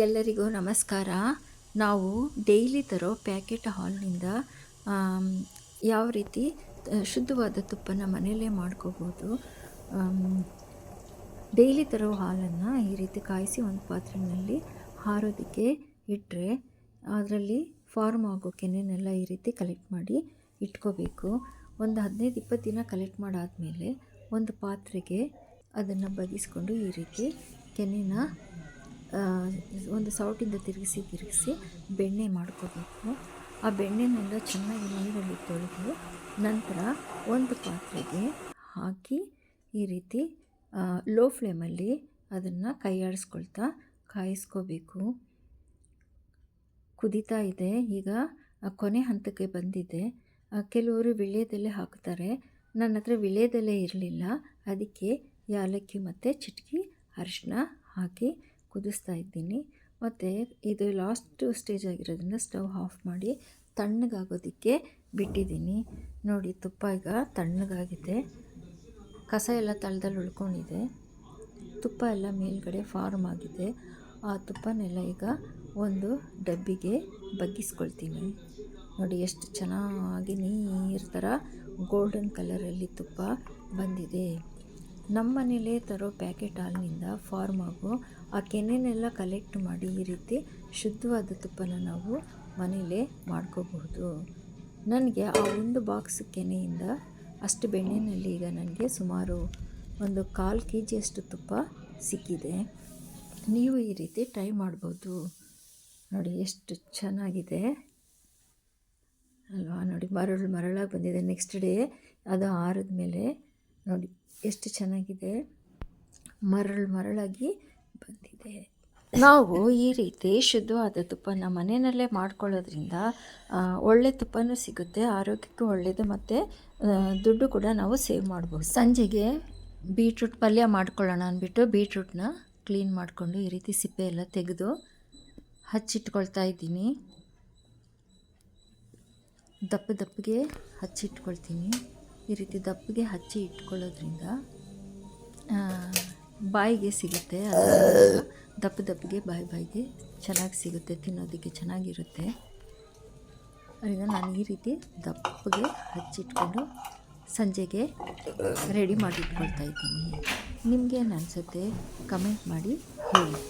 ಎಲ್ಲರಿಗೂ ನಮಸ್ಕಾರ. ನಾವು ಡೈಲಿ ತರೋ ಪ್ಯಾಕೆಟ್ ಹಾಲ್ನಿಂದ ಯಾವ ರೀತಿ ಶುದ್ಧವಾದ ತುಪ್ಪನ ಮನೆಯಲ್ಲೇ ಮಾಡ್ಕೋಬೋದು. ಡೈಲಿ ತರೋ ಹಾಲನ್ನು ಈ ರೀತಿ ಕಾಯಿಸಿ ಒಂದು ಪಾತ್ರೆಯಲ್ಲಿ ಹಾರೋದಕ್ಕೆ ಇಟ್ಟರೆ ಅದರಲ್ಲಿ ಫಾರ್ಮ್ ಆಗೋ ಕೆನೆನೆಲ್ಲ ಈ ರೀತಿ ಕಲೆಕ್ಟ್ ಮಾಡಿ ಇಟ್ಕೋಬೇಕು. ಒಂದು ಹದಿನೈದು ಇಪ್ಪತ್ತು ದಿನ ಕಲೆಕ್ಟ್ ಮಾಡಾದಮೇಲೆ ಒಂದು ಪಾತ್ರೆಗೆ ಅದನ್ನು ಬಗಿಸ್ಕೊಂಡು ಈ ರೀತಿ ಕೆನೆನ ಒಂದು ಸೌಟಿಂದ ತಿರುಗಿಸಿ ತಿರುಗಿಸಿ ಬೆಣ್ಣೆ ಮಾಡ್ಕೋಬೇಕು. ಆ ಬೆಣ್ಣೆನೆಲ್ಲ ಚೆನ್ನಾಗಿ ನೀರಲ್ಲಿ ತೊಳೆದು ನಂತರ ಒಂದು ಪಾತ್ರೆಗೆ ಹಾಕಿ ಈ ರೀತಿ ಲೋ ಫ್ಲೇಮಲ್ಲಿ ಅದನ್ನು ಕೈಯಾಡಿಸ್ಕೊಳ್ತಾ ಕಾಯಿಸ್ಕೋಬೇಕು. ಕುದೀತಾ ಇದೆ. ಈಗ ಕೊನೆ ಹಂತಕ್ಕೆ ಬಂದಿದೆ. ಕೆಲವರು ವಿಳ್ಯದೆಲೆ ಹಾಕ್ತಾರೆ ನನ್ನ ಹತ್ರ ವಿಳ್ಯದೆಲೆ ಇರಲಿಲ್ಲ. ಅದಕ್ಕೆ ಯಾಲಕ್ಕಿ ಮತ್ತು ಚಿಟಕಿ ಅರಿಶಿನ ಹಾಕಿ ಕುದಿಸ್ತಾ ಇದ್ದೀನಿ. ಮತ್ತು ಇದು ಲಾಸ್ಟ್ ಸ್ಟೇಜ್ ಆಗಿರೋದ್ರಿಂದ ಸ್ಟವ್ ಆಫ್ ಮಾಡಿ ತಣ್ಣಗಾಗೋದಕ್ಕೆ ಬಿಟ್ಟಿದ್ದೀನಿ. ನೋಡಿ ತುಪ್ಪ ಈಗ ತಣ್ಣಗಾಗಿದೆ. ಕಸ ಎಲ್ಲ ತಳದಲ್ಲಿ ಉಳ್ಕೊಂಡಿದೆ. ತುಪ್ಪ ಎಲ್ಲ ಮೇಲ್ಗಡೆ ಫಾರ್ಮ್ ಆಗಿದೆ. ಆ ತುಪ್ಪನೆಲ್ಲ ಈಗ ಒಂದು ಡಬ್ಬಿಗೆ ಬಗ್ಗಿಸ್ಕೊಳ್ತೀನಿ. ನೋಡಿ ಎಷ್ಟು ಚೆನ್ನಾಗಿ ನೀರು ಥರ ಗೋಲ್ಡನ್ ಕಲರಲ್ಲಿ ತುಪ್ಪ ಬಂದಿದೆ. ನಮ್ಮ ಮನೇಲೇ ತರೋ ಪ್ಯಾಕೆಟ್ ಹಾಲಿನಿಂದ ಫಾರ್ಮ್ ಆಗೋ. ಆ ಕೆನೆನೆಲ್ಲ ಕಲೆಕ್ಟ್ ಮಾಡಿ ಈ ರೀತಿ ಶುದ್ಧವಾದ ತುಪ್ಪನ ನಾವು ಮನೇಲೇ ಮಾಡ್ಕೋಬಹುದು. ನನಗೆ ಆ ಒಂದು ಬಾಕ್ಸ್ ಕೆನೆಯಿಂದ ಅಷ್ಟು ಬೆಣ್ಣೆನಲ್ಲಿ ಈಗ ನನಗೆ ಸುಮಾರು ಒಂದು ಕಾಲು ಕೆ ಜಿಯಷ್ಟು ತುಪ್ಪ ಸಿಕ್ಕಿದೆ. ನೀವು ಈ ರೀತಿ ಟ್ರೈ ಮಾಡ್ಬೋದು. ನೋಡಿ ಎಷ್ಟು ಚೆನ್ನಾಗಿದೆ. ಅಲ್ವಾ? ನೋಡಿ ಮರಳು ಮರಳಾಗಿ ಬಂದಿದೆ. ನೆಕ್ಸ್ಟ್ ಡೇ ಅದು ಆರಿದ ಮೇಲೆ ನೋಡಿ, ಎಷ್ಟು ಚೆನ್ನಾಗಿದೆ. ಮರಳು ಮರಳಾಗಿ ಬಂದಿದೆ. ನಾವು ಈ ರೀತಿ ಶುದ್ಧವಾದ ತುಪ್ಪನ ಮನೆಯಲ್ಲೇ ಮಾಡ್ಕೊಳ್ಳೋದ್ರಿಂದ ಒಳ್ಳೆ ತುಪ್ಪನೂ ಸಿಗುತ್ತೆ, ಆರೋಗ್ಯಕ್ಕೂ ಒಳ್ಳೆಯದು ಮತ್ತು ದುಡ್ಡು ಕೂಡ ನಾವು ಸೇವ್ ಮಾಡ್ಬೋದು. ಸಂಜೆಗೆ ಬೀಟ್ರೂಟ್ ಪಲ್ಯ ಮಾಡ್ಕೊಳ್ಳೋಣ ಅಂದ್ಬಿಟ್ಟು ಬೀಟ್ರೂಟ್ನ ಕ್ಲೀನ್ ಮಾಡಿಕೊಂಡು ಈ ರೀತಿ ಸಿಪ್ಪೆ ಎಲ್ಲ ತೆಗೆದು ಹಚ್ಚಿಟ್ಕೊಳ್ತಾ ಇದ್ದೀನಿ. ದಪ್ಪ ದಪ್ಪಗೆ ಹಚ್ಚಿಟ್ಕೊಳ್ತೀನಿ. ಈ ರೀತಿ ದಪ್ಪಗೆ ಹಚ್ಚಿ ಇಟ್ಕೊಳ್ಳೋದ್ರಿಂದ ಬಾಯಿಗೆ ಸಿಗುತ್ತೆ. ದಪ್ಪ ದಪ್ಪಗೆ ಬಾಯಿ ಬಾಯಿಗೆ ಚೆನ್ನಾಗಿ ಸಿಗುತ್ತೆ, ತಿನ್ನೋದಕ್ಕೆ ಚೆನ್ನಾಗಿರುತ್ತೆ. ಅದರಿಂದ ನಾನು ಈ ರೀತಿ ದಪ್ಪಗೆ ಹಚ್ಚಿಟ್ಕೊಂಡು ಸಂಜೆಗೆ ರೆಡಿ ಮಾಡಿ ಇಟ್ಕೊಳ್ತಾ ಇದ್ದೀನಿ. ನಿಮಗೇನು ಅನಿಸುತ್ತೆ? ಕಮೆಂಟ್ ಮಾಡಿ ಹೇಳಿ.